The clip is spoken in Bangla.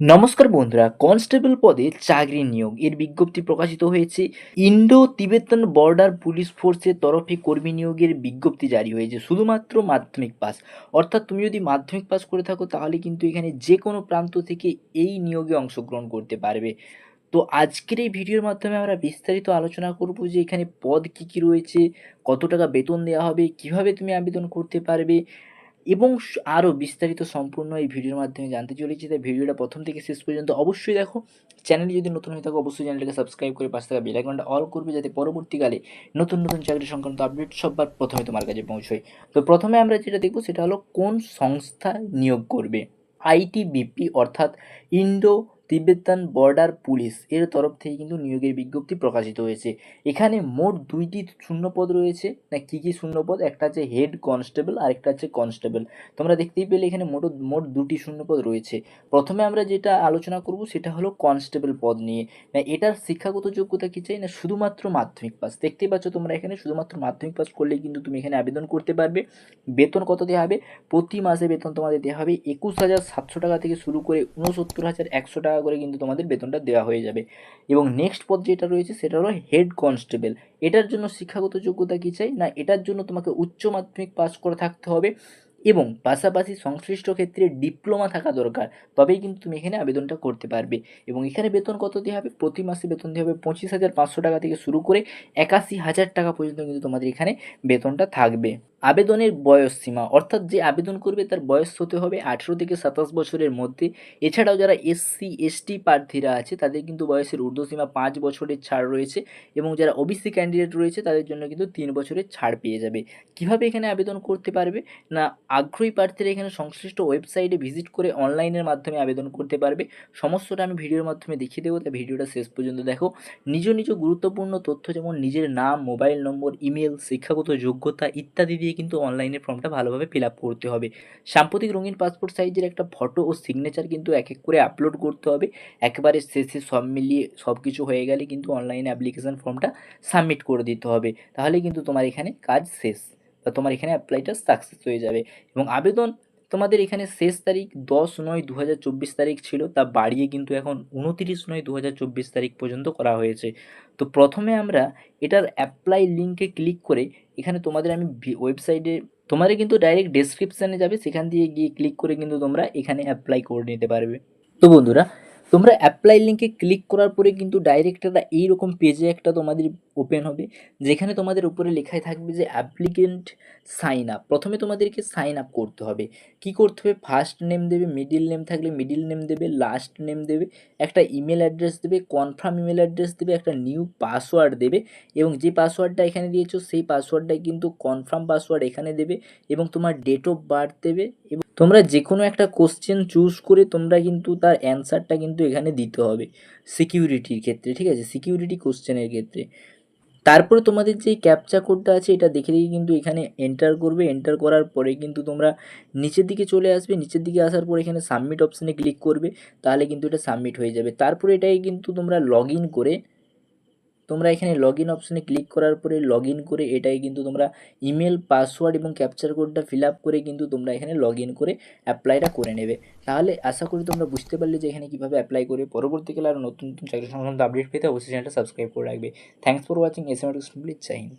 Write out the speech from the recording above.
নমস্কার বন্ধুরা, কনস্টেবল পদে চাকরি নিয়োগ। এর বিজ্ঞপ্তি প্রকাশিত হয়েছে। ইন্ডো তিবেতন বর্ডার পুলিশ ফোর্সের তরফে কর্মী নিয়োগের বিজ্ঞপ্তি জারি হয়েছে। শুধুমাত্র মাধ্যমিক পাস। অর্থাৎ তুমি যদি মাধ্যমিক পাস করে থাকো, তাহলে কিন্তু এখানে যে কোনো প্রান্ত থেকে এই নিয়োগে অংশগ্রহণ করতে পারবে। তো আজকের এই ভিডিওর মাধ্যমে আমরা বিস্তারিত আলোচনা করব যে এখানে পদ কী কী রয়েছে, কত টাকা বেতন দেওয়া হবে, কীভাবে তুমি আবেদন করতে পারবে এবং আরও বিস্তারিত সম্পূর্ণ এই ভিডিওর মাধ্যমে জানতে চলেছি। তাই ভিডিওটা প্রথম থেকে শেষ পর্যন্ত অবশ্যই দেখো। চ্যানেলে যদি নতুন হয়ে থাকো, অবশ্যই চ্যানেলটাকে সাবস্ক্রাইব করে পাশে থাকা বেল আইকনটা অল করবে যাতে পরবর্তীকালে নতুন নতুন চাকরি সংক্রান্ত আপডেট সববার প্রথমে তোমার কাছে পৌঁছয়। তো প্রথমে আমরা যেটা দেখব, সেটা হলো কোন সংস্থা নিয়োগ করবে। আইটি বিপি অর্থাৎ ইন্ডো তিবেতান বর্ডার পুলিশ এর তরফ থেকে কিন্তু নিয়োগের বিজ্ঞপ্তি প্রকাশিত হয়েছে। এখানে মোট দুইটি শূন্যপদ রয়েছে। না, কী কী শূন্যপদ? একটা আছে হেড কনস্টেবল আর একটা হচ্ছে কনস্টেবল। তোমরা দেখতেই পেলে এখানে মোট মোট দুটি শূন্যপদ রয়েছে। প্রথমে আমরা যেটা আলোচনা করব সেটা হলো কনস্টেবল পদ নিয়ে। না, এটার শিক্ষাগত যোগ্যতা কী চাই? না, শুধুমাত্র মাধ্যমিক পাস। দেখতেই পাচ্ছ তোমরা এখানে শুধুমাত্র মাধ্যমিক পাস করলেই কিন্তু তুমি এখানে আবেদন করতে পারবে। বেতন কত দেওয়া হবে? প্রতি মাসে বেতন তোমাদের দেওয়া হবে একুশ হাজার সাতশো টাকা থেকে শুরু করে উনসত্তর হাজার একশো টাকা করে কিন্তু তোমাদের বেতনটা দেওয়া হয়ে যাবে। এবং নেক্সট পদ যেটা রয়েছে সেটা হলো হেড কনস্টেবল এটার জন্য শিক্ষাগত যোগ্যতা কী চাই? না, এটার জন্য তোমাকে উচ্চ মাধ্যমিক পাস করে থাকতে হবে এবং পাশাপাশি সংশ্লিষ্ট ক্ষেত্রে ডিপ্লোমা থাকা দরকার। তবেই কিন্তু তুমি এখানে আবেদনটা করতে পারবে। এবং এখানে বেতন কত দেওয়া হবে? প্রতি মাসে বেতন দেওয়া হবে পঁচিশ হাজার পাঁচশো টাকা থেকে শুরু করে একাশি হাজার টাকা পর্যন্ত কিন্তু তোমাদের এখানে বেতনটা থাকবে। আবেদনের বয়স সীমা, অর্থাৎ যে আবেদন করবে তার বয়স হতে হবে আঠেরো থেকে সাতাশ বছরের মধ্যে। এছাড়াও যারা এসসি, এসটি প্রার্থীরা আছে, তাদের কিন্তু বয়সের ঊর্ধ্বসীমা পাঁচ বছরের ছাড় রয়েছে এবং যারা ওবিসি ক্যান্ডিডেট রয়েছে, তাদের জন্য কিন্তু তিন বছরের ছাড় পেয়ে যাবে। কীভাবে এখানে আবেদন করতে পারবে? না, আগ্রহী প্রার্থীরা এখানে সংশ্লিষ্ট ওয়েবসাইটে ভিজিট করে অনলাইনের মাধ্যমে আবেদন করতে পারবে। সমস্তটা আমি ভিডিওর মাধ্যমে দেখিয়ে দেবো, তাই ভিডিওটা শেষ পর্যন্ত দেখো। নিজ নিজ গুরুত্বপূর্ণ তথ্য যেমন নিজের নাম, মোবাইল নম্বর, ইমেল, শিক্ষাগত যোগ্যতা ইত্যাদি দিয়ে কিন্তু অনলাইনে ফর্মটা ভালোভাবে ফিল করতে হবে। সাম্প্রতিক রঙিন পাসপোর্ট সাইজের একটা ফটো ও সিগনেচার কিন্তু এক এক করে আপলোড করতে হবে। একেবারে শেষে সব মিলিয়ে সব কিছু হয়ে গেলে কিন্তু অনলাইনে অ্যাপ্লিকেশান ফর্মটা সাবমিট করে দিতে হবে। তাহলে কিন্তু তোমার এখানে কাজ শেষ বা তোমার এখানে অ্যাপ্লাইটা সাকসেস হয়ে যাবে। এবং আবেদন তোমাদের এখানে শেষ তারিখ দশ নয় দু তারিখ ছিল, তা বাড়িয়ে কিন্তু এখন উনতিরিশ নয় দু তারিখ পর্যন্ত করা হয়েছে। তো প্রথমে আমরা এটার অ্যাপ্লাই লিঙ্কে ক্লিক করে এখানে তোমাদের আমি ওয়েবসাইটে তোমাদের কিন্তু ডাইরেক্ট ডেসক্রিপশানে যাবে, সেখান দিয়ে গিয়ে ক্লিক করে কিন্তু তোমরা এখানে অ্যাপ্লাই করে নিতে পারবে। তো বন্ধুরা তোমরা অ্যাপ্লাই লিঙ্কে ক্লিক করার পরে কিন্তু ডাইরেক্ট একটা এইরকম পেজে একটা তোমাদের ওপেন হবে, যেখানে তোমাদের উপরে লেখাই থাকবে যে অ্যাপ্লিকেন্ট সাইন আপ প্রথমে তোমাদেরকে সাইন আপ করতে হবে। কি করতে হবে? ফার্স্ট নেম দেবে মিডিল নেম থাকলে মিডিল নেম দেবে লাস্ট নেম দেবে, একটা ইমেল অ্যাড্রেস দেবে কনফার্ম ইমেল অ্যাড্রেস দেবে, একটা নিউ পাসওয়ার্ড দেবে এবং যে পাসওয়ার্ডটা এখানে দিয়েছ, সেই পাসওয়ার্ডটাই কিন্তু কনফার্ম পাসওয়ার্ড এখানে দেবে এবং তোমার ডেট অফ বার্থ দেবে এবং তোমরা যে কোনো একটা কোশ্চেন চুজ করে তোমরা কিন্তু তার অ্যান্সারটা কিন্তু এখানে দিতে হবে সিকিউরিটির ক্ষেত্রে, ঠিক আছে? সিকিউরিটি কোশ্চেনের ক্ষেত্রে। তারপরে তোমাদের যে ক্যাপচা কোডটা আছে, এটা দেখে দেখে কিন্তু এখানে এন্টার করবে। এন্টার করার পরে কিন্তু তোমরা নিচের দিকে চলে আসবে। নিচের দিকে আসার পর এখানে সাবমিট অপশানে ক্লিক করবে। তাহলে কিন্তু এটা সাবমিট হয়ে যাবে। তারপরে এটাই কিন্তু তোমরা লগ করে তোমরা এখানে লগ ইন অপশানে ক্লিক করার পরে লগ ইন করে এটাই কিন্তু তোমরা ইমেল পাসওয়ার্ড এবং ক্যাপচার কোডটা ফিল আপ করে কিন্তু তোমরা এখানে লগ ইন করে অ্যাপ্লাইটা করে নেবে। তাহলে আশা করি তোমরা বুঝতে পারলে যে এখানে কীভাবে অ্যাপ্লাই করে। পরবর্তীকালে আরও নতুন নতুন চাকরি সংক্রান্ত আপডেট পেতে অবশ্যই চ্যানেলটা সাবস্ক্রাইব করে রাখবে। Thanks for watching S M please Hind